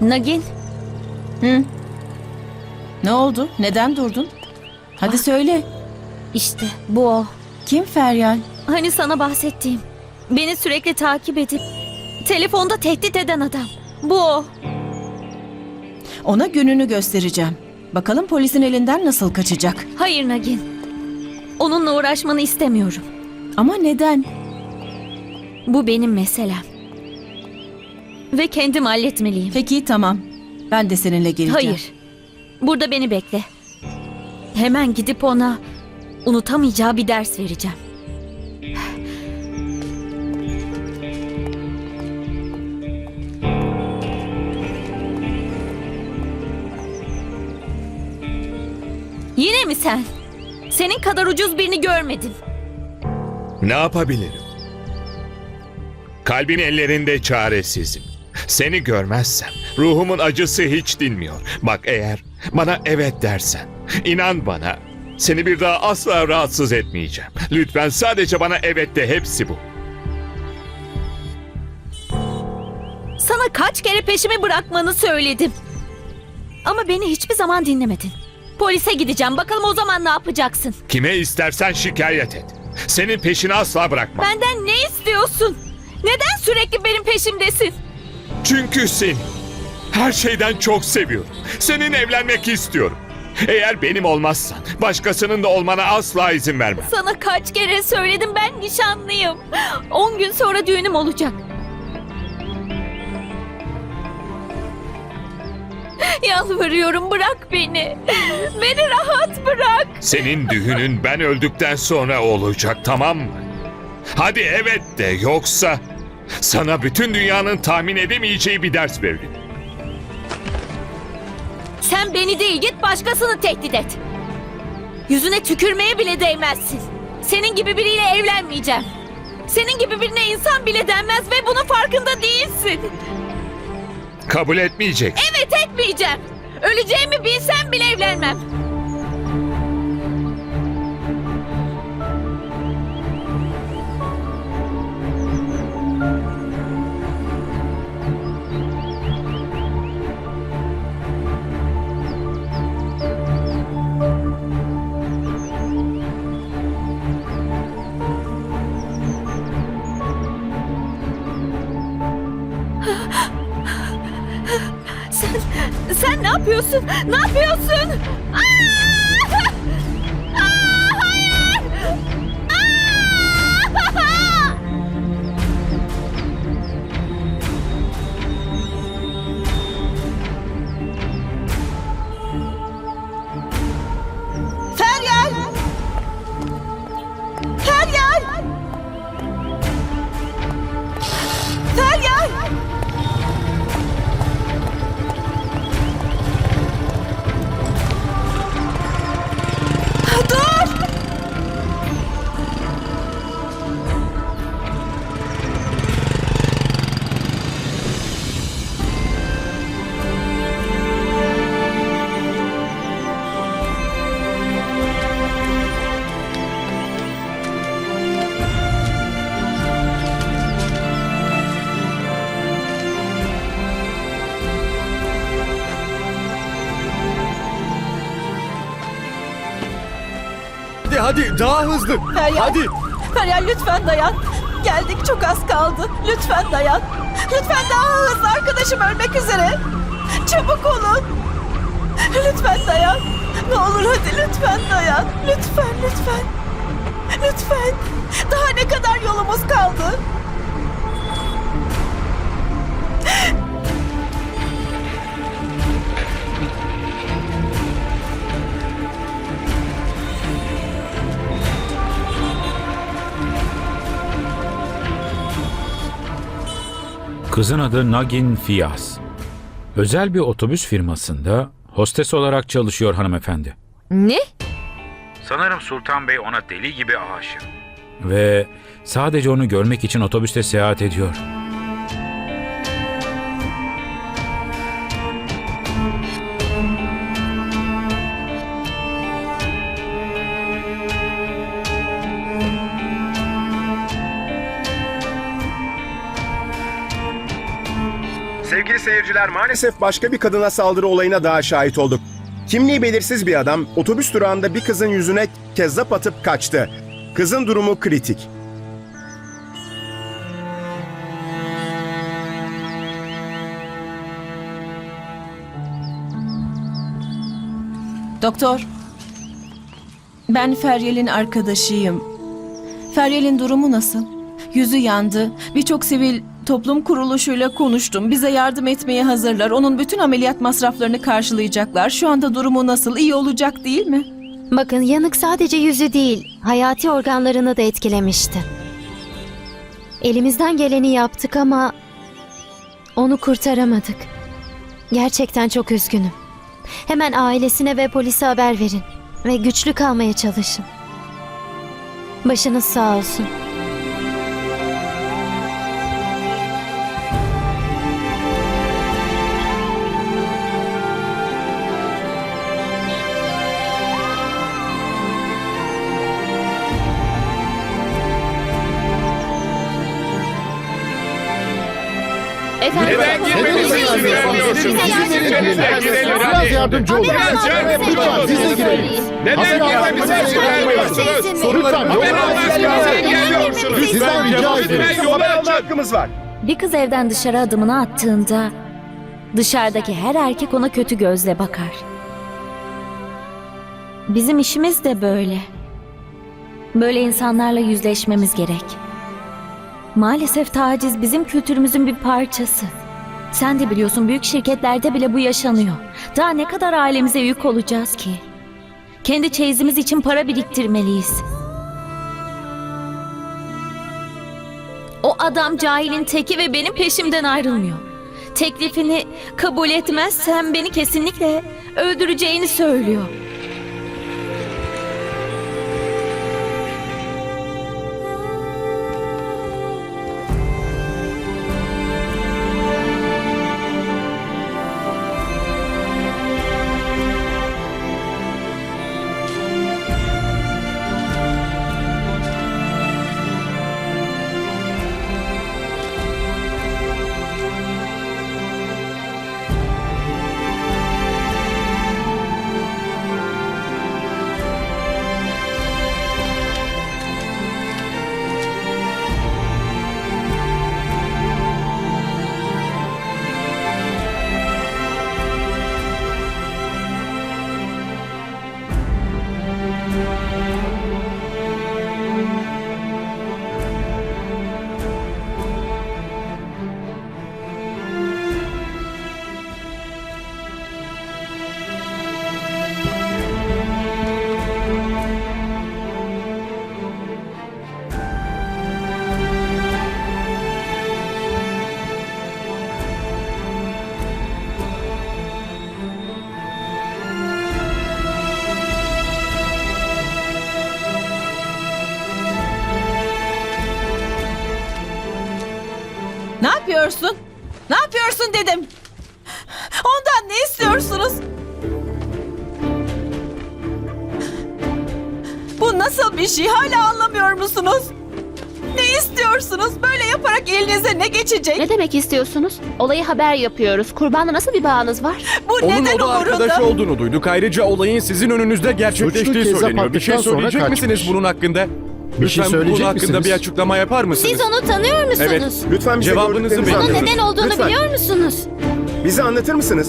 Nagin, Ne oldu? Neden durdun? Hadi söyle. işte bu o. Kim Feryal? Hani sana bahsettiğim. Beni sürekli takip edip telefonda tehdit eden adam. Bu o. Ona gününü göstereceğim. Bakalım polisin elinden nasıl kaçacak. Hayır Nagin. Onunla uğraşmanı istemiyorum. Ama neden? Bu benim meselem. Ve kendim halletmeliyim. Peki tamam. Ben de seninle geleceğim. Hayır. Burada beni bekle. Hemen gidip ona unutamayacağı bir ders vereceğim. Yine mi sen? Senin kadar ucuz birini görmedim. Ne yapabilirim? Kalbin ellerinde çaresizim. Seni görmezsem ruhumun acısı hiç dinmiyor. Bak eğer bana evet dersen, inan bana seni bir daha asla rahatsız etmeyeceğim. Lütfen sadece bana evet de hepsi bu. Sana kaç kere peşimi bırakmanı söyledim. Ama beni hiçbir zaman dinlemedin. Polise gideceğim. Bakalım o zaman ne yapacaksın? Kime istersen şikayet et. Senin peşini asla bırakmam. Benden ne istiyorsun? Neden sürekli benim peşimdesin? Çünkü seni her şeyden çok seviyorum. Senin evlenmek istiyorum. Eğer benim olmazsan başkasının da olmana asla izin vermem. Sana kaç kere söyledim ben nişanlıyım. 10 gün sonra düğünüm olacak. Yalvarıyorum bırak beni. Beni rahat bırak. Senin düğünün ben öldükten sonra olacak tamam mı? Hadi evet de yoksa sana bütün dünyanın tahmin edemeyeceği bir ders veririm. Sen beni değil git başkasını tehdit et. Yüzüne tükürmeye bile değmezsin. Senin gibi biriyle evlenmeyeceğim. Senin gibi birine insan bile denmez ve bunun farkında değilsin. Kabul etmeyecek. Evet etmeyeceğim. Öleceğimi bilsem bile evlenmem. Sen ne yapıyorsun? Ne yapıyorsun? Aa! Hadi daha hızlı. Feryal. Hadi. Feryal lütfen dayan. Geldik çok az kaldı. Lütfen dayan. Lütfen daha hızlı arkadaşım ölmek üzere. Çabuk olun. Lütfen dayan. Ne olur hadi lütfen dayan. Lütfen lütfen. Lütfen. Daha ne kadar yolumuz kaldı? Kızın adı Nagin Fiyaz. Özel bir otobüs firmasında hostes olarak çalışıyor hanımefendi. Ne? Sanırım Sultan Bey ona deli gibi aşık. Ve sadece onu görmek için otobüste seyahat ediyor. Sevgili seyirciler maalesef başka bir kadına saldırı olayına daha şahit olduk. Kimliği belirsiz bir adam otobüs durağında bir kızın yüzüne kezzap atıp kaçtı. Kızın durumu kritik. Doktor. Ben Feryal'in arkadaşıyım. Feryal'in durumu nasıl? Yüzü yandı. Birçok sivil toplum kuruluşuyla konuştum. Bize yardım etmeye hazırlar. Onun bütün ameliyat masraflarını karşılayacaklar. Şu anda durumu nasıl? İyi olacak değil mi? Bakın yanık sadece yüzü değil, hayati organlarını da etkilemişti. Elimizden geleni yaptık ama onu kurtaramadık. Gerçekten çok üzgünüm. Hemen ailesine ve polise haber verin ve güçlü kalmaya çalışın. Başınız sağ olsun. Neden izin vermiyorsunuz? Biraz yardımcı olun. Biraz yardımcı olun. De. Neden izin vermiyorsunuz? Haber. Sizden rica Haber alma hakkımız var. Bir kız evden dışarı adımını attığında dışarıdaki her erkek ona kötü gözle bakar. Bizim işimiz de böyle. Böyle insanlarla yüzleşmemiz gerek. Maalesef taciz bizim kültürümüzün bir parçası. Sen de biliyorsun büyük şirketlerde bile bu yaşanıyor. Daha ne kadar ailemize yük olacağız ki? Kendi çeyizimiz için para biriktirmeliyiz. O adam cahilin teki ve benim peşimden ayrılmıyor. Teklifini kabul etmezsem beni kesinlikle öldüreceğini söylüyor. Ne yapıyorsun? Ne yapıyorsun dedim. Ondan ne istiyorsunuz? Bu nasıl bir şey hala anlamıyor musunuz? Ne istiyorsunuz? Böyle yaparak elinize ne geçecek? Ne demek istiyorsunuz? Olayı haber yapıyoruz. Kurbanla nasıl bir bağınız var? Bu Onun neden oda umurunda? arkadaşı olduğunu duyduk. Ayrıca olayın sizin önünüzde gerçekleştiği kezzap söyleniyor. Bir şey attıktan sonra söyleyecek misiniz kaçmış. bunun hakkında? Bir şey Lütfen bunun söyleyecek hakkında misiniz? bir açıklama yapar mısınız? Siz onu tanıyor musunuz? Evet. Lütfen bize Cevabınızı gördüklerinizi bekliyorum. Bunun anlatın. neden olduğunu Lütfen. biliyor musunuz? Bize anlatır mısınız?